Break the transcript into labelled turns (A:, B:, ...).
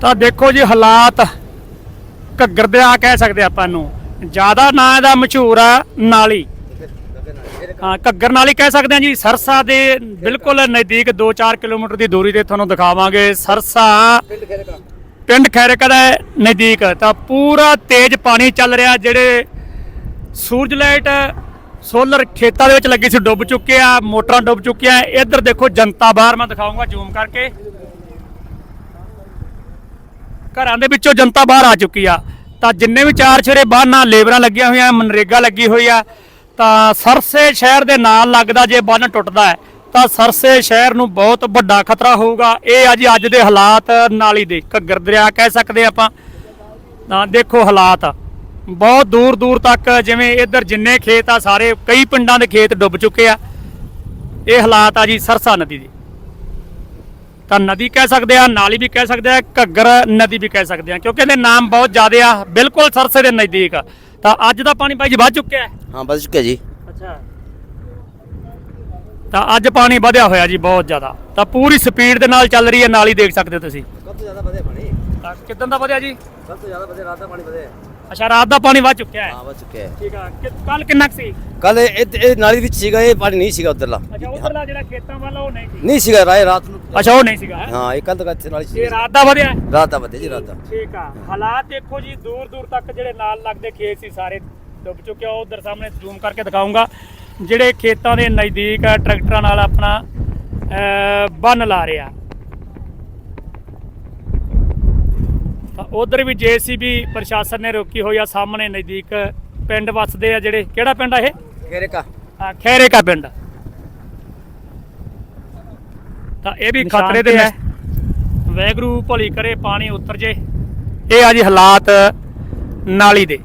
A: ਤਾਂ ਦੇਖੋ ਜੀ ਹਾਲਾਤ ਘੱਗਰ ਦੇ ਆ ਕਹਿ ਸਕਦੇ ਆਪਾਂ ਨੂੰ। ਜ਼ਿਆਦਾ ਨਾਂ ਦਾ ਮਸ਼ਹੂਰ ਆ ਨਾਲੀ। ਹਾਂ, ਘੱਗਰ ਨਾਲੀ ਕਹਿ ਸਕਦੇ ਹਾਂ ਜੀ। ਸਰਸਾ ਦੇ ਬਿਲਕੁਲ ਨਜ਼ਦੀਕ 2-4 ਕਿਲੋਮੀਟਰ ਦੀ ਦੂਰੀ ਤੇ ਤੁਹਾਨੂੰ ਦਿਖਾਵਾਂਗੇ। ਸਰਸਾ ਪਿੰਡ ਖੈਰਕਾ ਦਾ ਨਜ਼ਦੀਕ। ਤਾਂ ਪੂਰਾ ਤੇਜ਼ ਪਾਣੀ ਚੱਲ ਰਿਹਾ ਜਿਹੜੇ ਸੂਰਜ ਲਾਈਟ ਸੋਲਰ ਖੇਤਾਂ ਦੇ ਵਿੱਚ ਲੱਗੀ ਸੀ, ਡੁੱਬ ਚੁੱਕੇ ਆ, ਮੋਟਰਾਂ ਡੁੱਬ ਚੁੱਕੀਆਂ। ਇੱਧਰ ਦੇਖੋ ਜਨਤਾ ਬਾਹਰ, ਮੈਂ ਦਿਖਾਉਂਗਾ ਜ਼ੂਮ ਕਰਕੇ। ਘਰਾਂ ਦੇ ਵਿੱਚੋਂ ਜਨਤਾ ਬਾਹਰ ਆ ਚੁੱਕੀ ਆ। ਤਾਂ ਜਿੰਨੇ ਵੀ ਚਾਰ ਛੇਰੇ ਬਾਹਨਾਂ ਲੇਬਰਾਂ ਲੱਗੀਆਂ ਹੋਈਆਂ, ਮਨਰੇਗਾ ਲੱਗੀ ਹੋਈ ਆ, ਤਾਂ ਸਰਸੇ ਸ਼ਹਿਰ ਦੇ ਨਾਲ ਲੱਗਦਾ ਜੇ ਬੰਨ ਟੁੱਟਦਾ ਹੈ, ਤਾਂ ਸਰਸੇ ਸ਼ਹਿਰ ਨੂੰ ਬਹੁਤ ਵੱਡਾ ਖਤਰਾ ਹੋਊਗਾ। ਇਹ ਆ ਜੀ ਅੱਜ ਦੇ ਹਾਲਾਤ ਨਾਲੀ ਦੇ, ਘੱਗਰ ਦਰਿਆ ਕਹਿ ਸਕਦੇ ਆਪਾਂ। ਤਾਂ ਦੇਖੋ ਹਾਲਾਤ। ਬਹੁਤ ਦੂਰ ਦੂਰ ਤੱਕ ਜਿਵੇਂ ਇੱਧਰ ਜਿੰਨੇ ਖੇਤ ਆ, ਸਾਰੇ ਕਈ ਪਿੰਡਾਂ ਦੇ ਖੇਤ ਡੁੱਬ ਚੁੱਕੇ ਆ। ਇਹ ਹਾਲਾਤ ਆ ਜੀ ਸਰਸਾ ਨਦੀ ਦੇ। ਤਾਂ ਨਦੀ ਕਹਿ ਸਕਦੇ ਆ ਨਾਲੀ ਵੀ ਕਹਿ ਸਕਦੇ ਆ ਘੱਗਰ ਨਦੀ ਵੀ ਕਹਿ ਸਕਦੇ ਆ ਕਿਉਂਕਿ ਇਹਦੇ ਨਾਮ ਬਹੁਤ ਜ਼ਿਆਦੇ ਆ ਬਿਲਕੁਲ ਸਰਸੇ ਦੇ ਨਜ਼ਦੀਕ। ਆ। ਤਾਂ ਅੱਜ ਦਾ ਪਾਣੀ ਭਾਈ ਜੀ ਵੱਧ ਚੁੱਕਿਆ ਹੈ?
B: ਹਾਂ ਬਸ ਚੁੱਕਿਆ ਜੀ।
A: ਅੱਛਾ। ਤਾਂ ਅੱਜ ਪਾਣੀ ਵਧਿਆ ਹੋਇਆ ਜੀ ਬਹੁਤ ਜ਼ਿਆਦਾ। ਤਾਂ ਪੂਰੀ ਸਪੀਡ ਦੇ ਨਾਲ ਚੱਲ ਰਹੀ ਹੈ ਨਾਲੀ ਦੇਖ ਸਕਦੇ ਹੋ ਤੁਸੀਂ।
B: ਸਭ ਤੋਂ ਜ਼ਿਆਦਾ ਵਧਿਆ ਪਾਣੀ।
A: ਤਾਂ ਕਿਦਾਂ ਦਾ ਵਧਿਆ ਜੀ?
B: ਸਭ ਤੋਂ ਜ਼ਿਆਦਾ ਵਧਿਆ ਰਾਤ ਦਾ ਪਾਣੀ ਵਧਿਆ।
A: ਅੱਛਾ ਰਾਤ ਦਾ ਪਾਣੀ ਵੱਧ ਚੁੱਕਿਆ ਹੈ।
B: ਹਾਂ ਬਸ ਚੁੱਕਿਆ
A: ਠੀਕ ਆ ਕੱਲ ਕਿੰਨਾ ਕੁ ਸੀ?
B: ਕੱਲ ਇਹ ਇਹ ਨਾਲੀ ਵਿੱਚ ਸੀਗਾ ਇਹ ਪਾਣੀ ਨਹੀਂ ਸੀਗਾ ਉਧਰਲਾ।
A: ਅੱਛਾ ਉਧਰਲਾ ਜਿਹੜਾ ਖੇਤਾਂ ਵਾਲਾ ਉਹ ਨਹੀਂ ਸੀ।
B: ਨਹੀਂ ਸੀਗਾ ਰਾਏ ਰਾਤ ਨੂੰ
A: ਅੱਛਾ ਉਹ ਨਹੀਂ ਸੀਗਾ ਹੈਂ?
B: ਹਾਂ ਇਹ ਕੱਲ ਤੱਕ ਇੱਥੇ ਨਾਲੀ ਸੀ।
A: ਇਹ ਰਾਤ ਦਾ ਵਧਿਆ ਹੈ?
B: ਰਾਤ ਦਾ ਵਧਿਆ ਜੀ ਰਾਤ ਦਾ।
A: ਠੀਕ ਆ। ਹਾਲਾਤ ਦੇਖੋ ਜੀ ਦੂਰ ਦੂਰ ਤੱਕ ਜਿਹੜੇ ਨਾਲ ਲੱਗਦੇ ਖੇਤ ਸੀ ਸਾਰੇ ਡੁੱਬ ਚੁੱਕੇ ਆ। ਉਧਰ ਸਾਹਮਣੇ ਜ਼ੂਮ ਕਰਕੇ ਦਿਖਾਉਂਗਾ। ਜਿਹੜੇ ਖੇਤਾਂ ਦੇ ਨਜ਼ਦੀਕ ਟਰੈਕਟਰਾਂ ਨਾਲ ਆਪਣਾ ਬੰਨ ਲਾ ਰਿਹਾ। ਤਾਂ ਉਧਰ ਵੀ ਜੀਸੀਬੀ ਪ੍ਰਸ਼ਾਸਨ ਨੇ ਰੋਕੀ ਹੋਈ ਆ ਸਾਹਮਣੇ ਨਜ਼ਦੀਕ ਪਿੰਡ ਵਸਦੇ ਆ ਜਿਹੜੇ ਕਿਹੜਾ ਪਿੰਡ ਆ ਇਹ?
B: ਕਿਹੜੇ ਕਾ
A: ਆ ਖੈਰੇ ਕਾ ਪਿੰਡ। ਤਾਂ ਇਹ ਵੀ ਖਤਰੇ ਦੇ ਹੈ ਵੈਗਰੂ ਭਲੀ ਕਰੇ ਪਾਣੀ ਉਤਰ ਜੇ। ਇਹ ਆ ਜੀ ਹਾਲਾਤ ਨਾਲੀ ਦੇ।